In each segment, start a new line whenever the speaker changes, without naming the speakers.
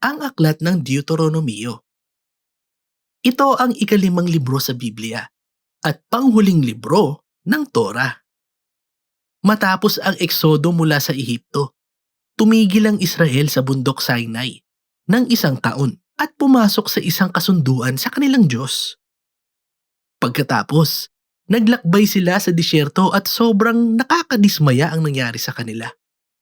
ang aklat ng Deuteronomio. Ito ang ikalimang libro sa Biblia at panghuling libro ng Torah. Matapos ang eksodo mula sa Ehipto, tumigil ang Israel sa bundok Sinai ng isang taon at pumasok sa isang kasunduan sa kanilang Diyos. Pagkatapos, naglakbay sila sa disyerto at sobrang nakakadismaya ang nangyari sa kanila.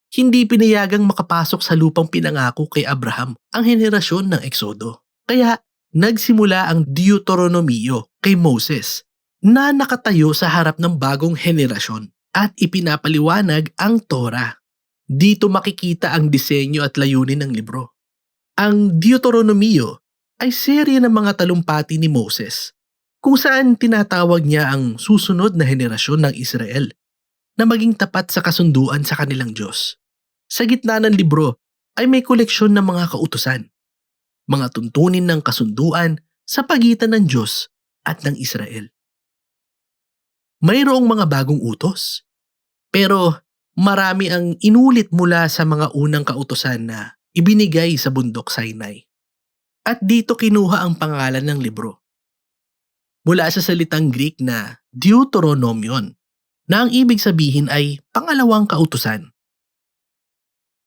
Hindi pinayagang makapasok sa lupang pinangako kay Abraham ang henerasyon ng Eksodo. Kaya nagsimula ang Deuteronomio kay Moses na nakatayo sa harap ng bagong henerasyon at ipinapaliwanag ang Torah. Dito makikita ang disenyo at layunin ng libro. Ang Deuteronomio ay serye ng mga talumpati ni Moses kung saan tinatawag niya ang susunod na henerasyon ng Israel na maging tapat sa kasunduan sa kanilang Diyos. Sa gitna ng libro ay may koleksyon ng mga kautusan, mga tuntunin ng kasunduan sa pagitan ng Diyos at ng Israel. Mayroong mga bagong utos, pero marami ang inulit mula sa mga unang kautusan na ibinigay sa bundok Sinai. At dito kinuha ang pangalan ng libro. Mula sa salitang Greek na Deuteronomion, na ang ibig sabihin ay pangalawang kautusan.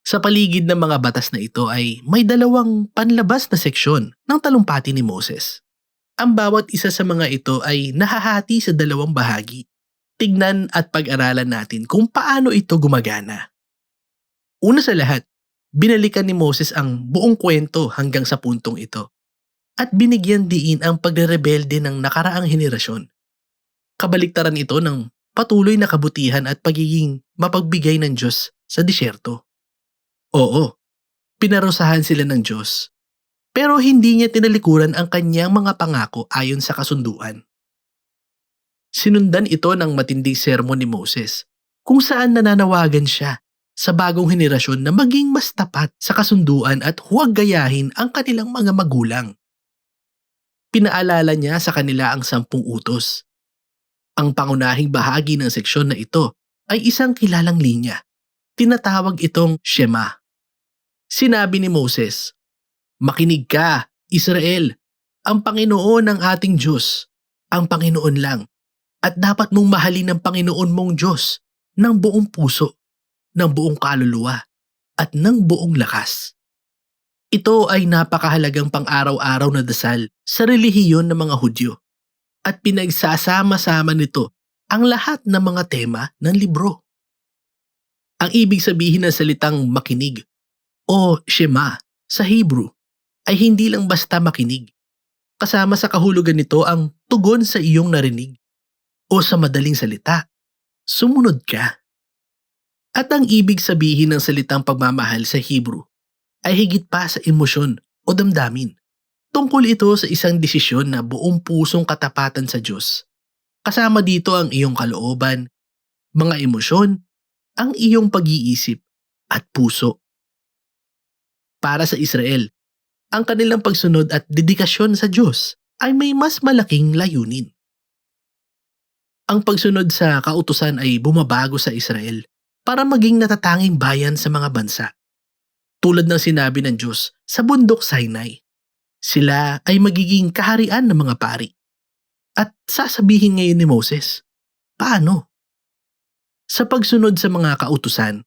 Sa paligid ng mga batas na ito ay may dalawang panlabas na seksyon ng talumpati ni Moses. Ang bawat isa sa mga ito ay nahahati sa dalawang bahagi. Tignan at pag-aralan natin kung paano ito gumagana. Una sa lahat, binalikan ni Moses ang buong kwento hanggang sa puntong ito at binigyan diin ang pagrerebelde ng nakaraang henerasyon. Kabaliktaran ito ng patuloy na kabutihan at pagiging mapagbigay ng Diyos sa disyerto. Oo, pinarusahan sila ng Diyos. Pero hindi niya tinalikuran ang kanyang mga pangako ayon sa kasunduan. Sinundan ito ng matinding sermon ni Moses kung saan nananawagan siya sa bagong henerasyon na maging mas tapat sa kasunduan at huwag gayahin ang kanilang mga magulang. Pinaalala niya sa kanila ang sampung utos. Ang pangunahing bahagi ng seksyon na ito ay isang kilalang linya. Tinatawag itong Shema. Sinabi ni Moses, Makinig ka, Israel, ang Panginoon ng ating Diyos, ang Panginoon lang, at dapat mong mahalin ang Panginoon mong Diyos ng buong puso, ng buong kaluluwa, at ng buong lakas. Ito ay napakahalagang pang-araw-araw na dasal sa relihiyon ng mga Hudyo at pinagsasama-sama nito ang lahat ng mga tema ng libro. Ang ibig sabihin ng salitang makinig o Shema sa Hebrew ay hindi lang basta makinig. Kasama sa kahulugan nito ang tugon sa iyong narinig. O sa madaling salita, sumunod ka. At ang ibig sabihin ng salitang pagmamahal sa Hebrew ay higit pa sa emosyon o damdamin. Tungkol ito sa isang desisyon na buong pusong katapatan sa Diyos. Kasama dito ang iyong kalooban, mga emosyon, ang iyong pag-iisip at puso para sa Israel. Ang kanilang pagsunod at dedikasyon sa Diyos ay may mas malaking layunin. Ang pagsunod sa kautusan ay bumabago sa Israel para maging natatanging bayan sa mga bansa. Tulad ng sinabi ng Diyos sa bundok Sinai, sila ay magiging kaharian ng mga pari. At sasabihin ngayon ni Moses, paano? Sa pagsunod sa mga kautusan,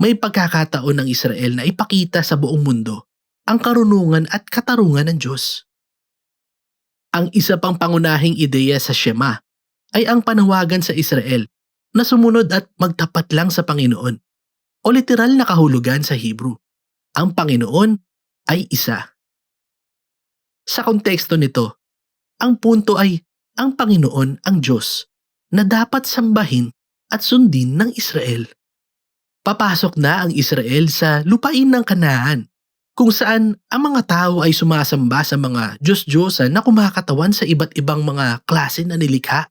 may pagkakataon ng Israel na ipakita sa buong mundo ang karunungan at katarungan ng Diyos. Ang isa pang pangunahing ideya sa Shema ay ang panawagan sa Israel na sumunod at magtapat lang sa Panginoon o literal na kahulugan sa Hebrew. Ang Panginoon ay isa. Sa konteksto nito, ang punto ay ang Panginoon ang Diyos na dapat sambahin at sundin ng Israel papasok na ang Israel sa lupain ng Kanaan kung saan ang mga tao ay sumasamba sa mga Diyos-Diyosan na kumakatawan sa iba't ibang mga klase na nilikha.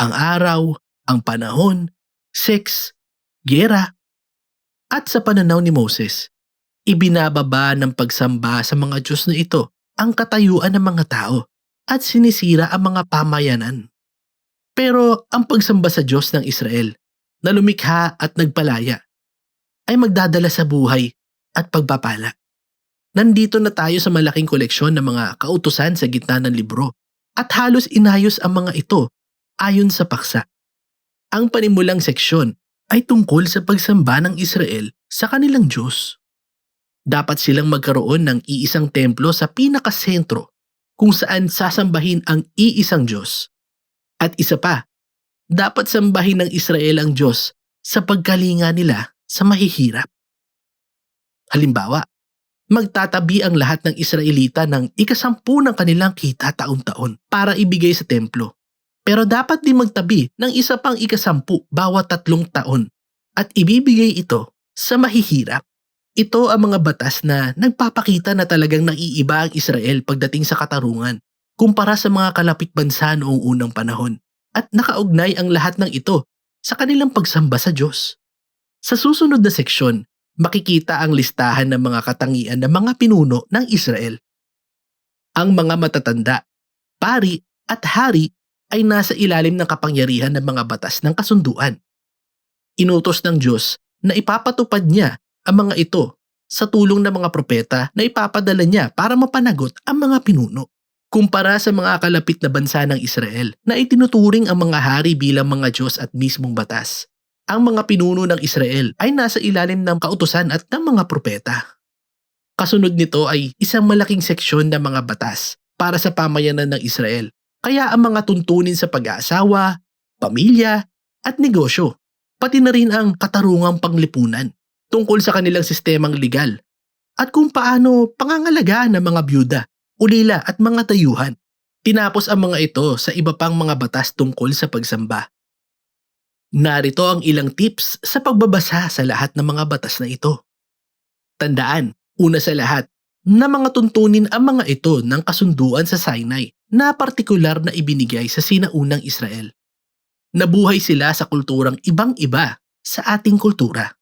Ang araw, ang panahon, sex, gera. At sa pananaw ni Moses, ibinababa ng pagsamba sa mga Diyos na ito ang katayuan ng mga tao at sinisira ang mga pamayanan. Pero ang pagsamba sa Diyos ng Israel na lumikha at nagpalaya ay magdadala sa buhay at pagpapala. nandito na tayo sa malaking koleksyon ng mga kautusan sa gitna ng libro at halos inayos ang mga ito ayon sa paksa. Ang panimulang seksyon ay tungkol sa pagsamba ng Israel sa kanilang Diyos. Dapat silang magkaroon ng iisang templo sa pinakasentro kung saan sasambahin ang iisang Diyos. At isa pa, dapat sambahin ng Israel ang Diyos sa pagkalinga nila sa mahihirap. Halimbawa, magtatabi ang lahat ng Israelita ng ikasampu ng kanilang kita taon-taon para ibigay sa templo. Pero dapat din magtabi ng isa pang ikasampu bawat tatlong taon at ibibigay ito sa mahihirap. Ito ang mga batas na nagpapakita na talagang naiiba ang Israel pagdating sa katarungan kumpara sa mga kalapit bansa noong unang panahon at nakaugnay ang lahat ng ito sa kanilang pagsamba sa Diyos. Sa susunod na seksyon, makikita ang listahan ng mga katangian ng mga pinuno ng Israel. Ang mga matatanda, pari at hari ay nasa ilalim ng kapangyarihan ng mga batas ng kasunduan. Inutos ng Diyos na ipapatupad niya ang mga ito sa tulong ng mga propeta na ipapadala niya para mapanagot ang mga pinuno. Kumpara sa mga kalapit na bansa ng Israel na itinuturing ang mga hari bilang mga Diyos at mismong batas, ang mga pinuno ng Israel ay nasa ilalim ng kautusan at ng mga propeta. Kasunod nito ay isang malaking seksyon ng mga batas para sa pamayanan ng Israel. Kaya ang mga tuntunin sa pag-aasawa, pamilya, at negosyo, pati na rin ang katarungang panglipunan tungkol sa kanilang sistemang legal at kung paano pangangalagaan ng mga byuda, ulila at mga tayuhan. Tinapos ang mga ito sa iba pang mga batas tungkol sa pagsamba. Narito ang ilang tips sa pagbabasa sa lahat ng mga batas na ito. Tandaan, una sa lahat, na mga tuntunin ang mga ito ng kasunduan sa Sinai na partikular na ibinigay sa sinaunang Israel. Nabuhay sila sa kulturang ibang-iba sa ating kultura.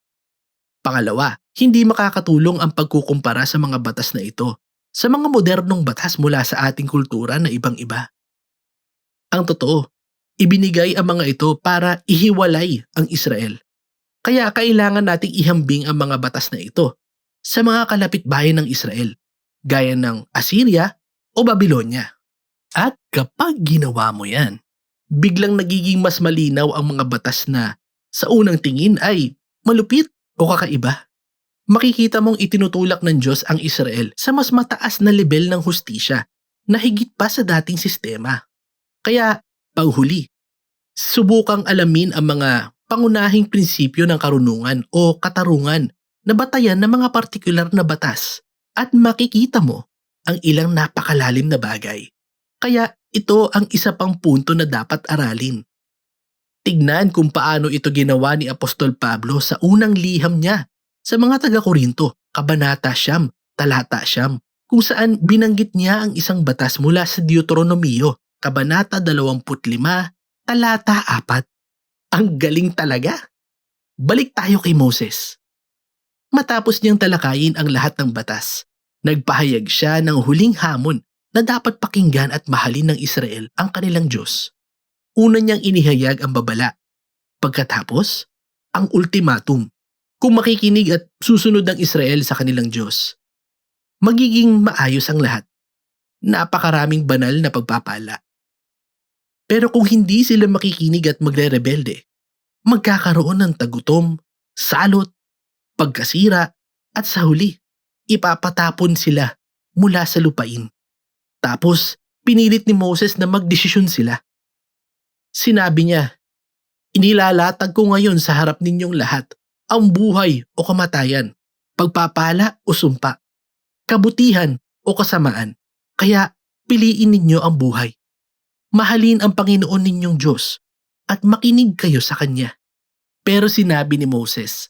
Pangalawa, hindi makakatulong ang pagkukumpara sa mga batas na ito sa mga modernong batas mula sa ating kultura na ibang-iba. Ang totoo, Ibinigay ang mga ito para ihiwalay ang Israel. Kaya kailangan nating ihambing ang mga batas na ito sa mga kalapit bayan ng Israel, gaya ng Assyria o Babylonia. At kapag ginawa mo yan, biglang nagiging mas malinaw ang mga batas na sa unang tingin ay malupit o kakaiba. Makikita mong itinutulak ng Diyos ang Israel sa mas mataas na level ng hustisya na higit pa sa dating sistema. Kaya Panghuli, subukang alamin ang mga pangunahing prinsipyo ng karunungan o katarungan na batayan ng mga partikular na batas at makikita mo ang ilang napakalalim na bagay. Kaya ito ang isa pang punto na dapat aralin. Tignan kung paano ito ginawa ni Apostol Pablo sa unang liham niya sa mga taga-Korinto, Kabanata Siyam, Talata Siyam, kung saan binanggit niya ang isang batas mula sa Deuteronomio Kabanata 25, talata 4. Ang galing talaga. Balik tayo kay Moses. Matapos niyang talakayin ang lahat ng batas, nagpahayag siya ng huling hamon na dapat pakinggan at mahalin ng Israel ang kanilang Diyos. Una niyang inihayag ang babala. Pagkatapos, ang ultimatum. Kung makikinig at susunod ang Israel sa kanilang Diyos, magiging maayos ang lahat. Napakaraming banal na pagpapala. Pero kung hindi sila makikinig at magre-rebelde, magkakaroon ng tagutom, salot, pagkasira, at sa huli, ipapatapon sila mula sa lupain. Tapos, pinilit ni Moses na magdesisyon sila. Sinabi niya, Inilalatag ko ngayon sa harap ninyong lahat ang buhay o kamatayan, pagpapala o sumpa, kabutihan o kasamaan. Kaya piliin ninyo ang buhay mahalin ang Panginoon ninyong Diyos at makinig kayo sa Kanya. Pero sinabi ni Moses,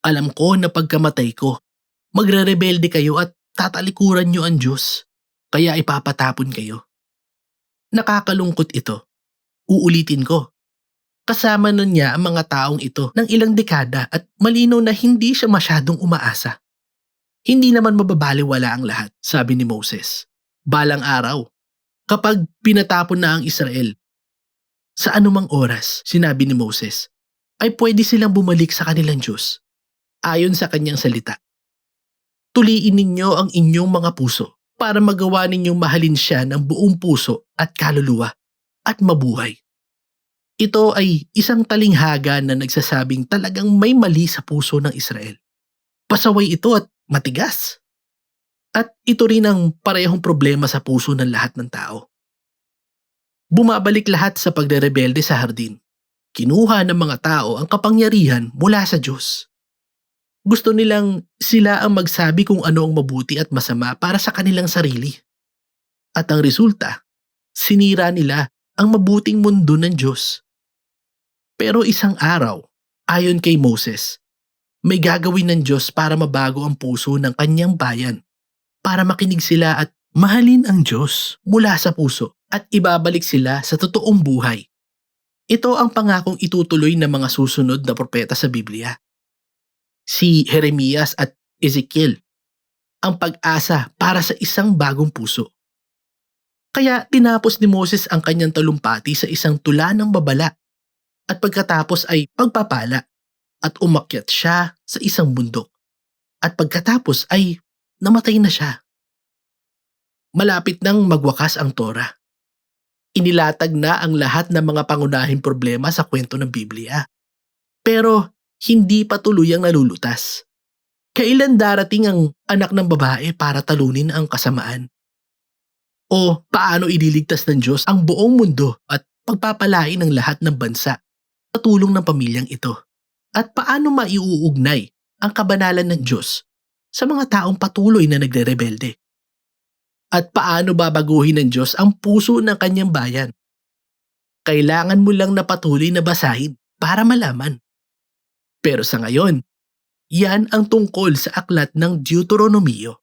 Alam ko na pagkamatay ko, magre-rebelde kayo at tatalikuran niyo ang Diyos, kaya ipapatapon kayo. Nakakalungkot ito. Uulitin ko. Kasama nun niya ang mga taong ito ng ilang dekada at malinaw na hindi siya masyadong umaasa. Hindi naman mababaliwala ang lahat, sabi ni Moses. Balang araw, kapag pinatapon na ang Israel. Sa anumang oras, sinabi ni Moses, ay pwede silang bumalik sa kanilang Diyos ayon sa kanyang salita. tuliin ninyo ang inyong mga puso para magawa ninyong mahalin siya ng buong puso at kaluluwa at mabuhay. Ito ay isang talinghaga na nagsasabing talagang may mali sa puso ng Israel. Pasaway ito at matigas. At ito rin ang parehong problema sa puso ng lahat ng tao. Bumabalik lahat sa pagderebelde sa hardin. Kinuha ng mga tao ang kapangyarihan mula sa Diyos. Gusto nilang sila ang magsabi kung ano ang mabuti at masama para sa kanilang sarili. At ang resulta, sinira nila ang mabuting mundo ng Diyos. Pero isang araw, ayon kay Moses, may gagawin ng Diyos para mabago ang puso ng kanyang bayan, para makinig sila at mahalin ang Diyos mula sa puso at ibabalik sila sa totoong buhay. Ito ang pangakong itutuloy ng mga susunod na propeta sa Biblia. Si Jeremias at Ezekiel, ang pag-asa para sa isang bagong puso. Kaya tinapos ni Moses ang kanyang talumpati sa isang tula ng babala at pagkatapos ay pagpapala at umakyat siya sa isang bundok. At pagkatapos ay namatay na siya. Malapit nang magwakas ang Torah. Inilatag na ang lahat ng mga pangunahing problema sa kwento ng Biblia. Pero hindi pa tuluyang nalulutas. Kailan darating ang anak ng babae para talunin ang kasamaan? O paano ililigtas ng Diyos ang buong mundo at pagpapalain ng lahat ng bansa sa tulong ng pamilyang ito? At paano maiuugnay ang kabanalan ng Diyos sa mga taong patuloy na nagre-rebelde? At paano babaguhin ng Diyos ang puso ng kanyang bayan? Kailangan mo lang na patuloy na basahin para malaman. Pero sa ngayon, yan ang tungkol sa aklat ng Deuteronomio.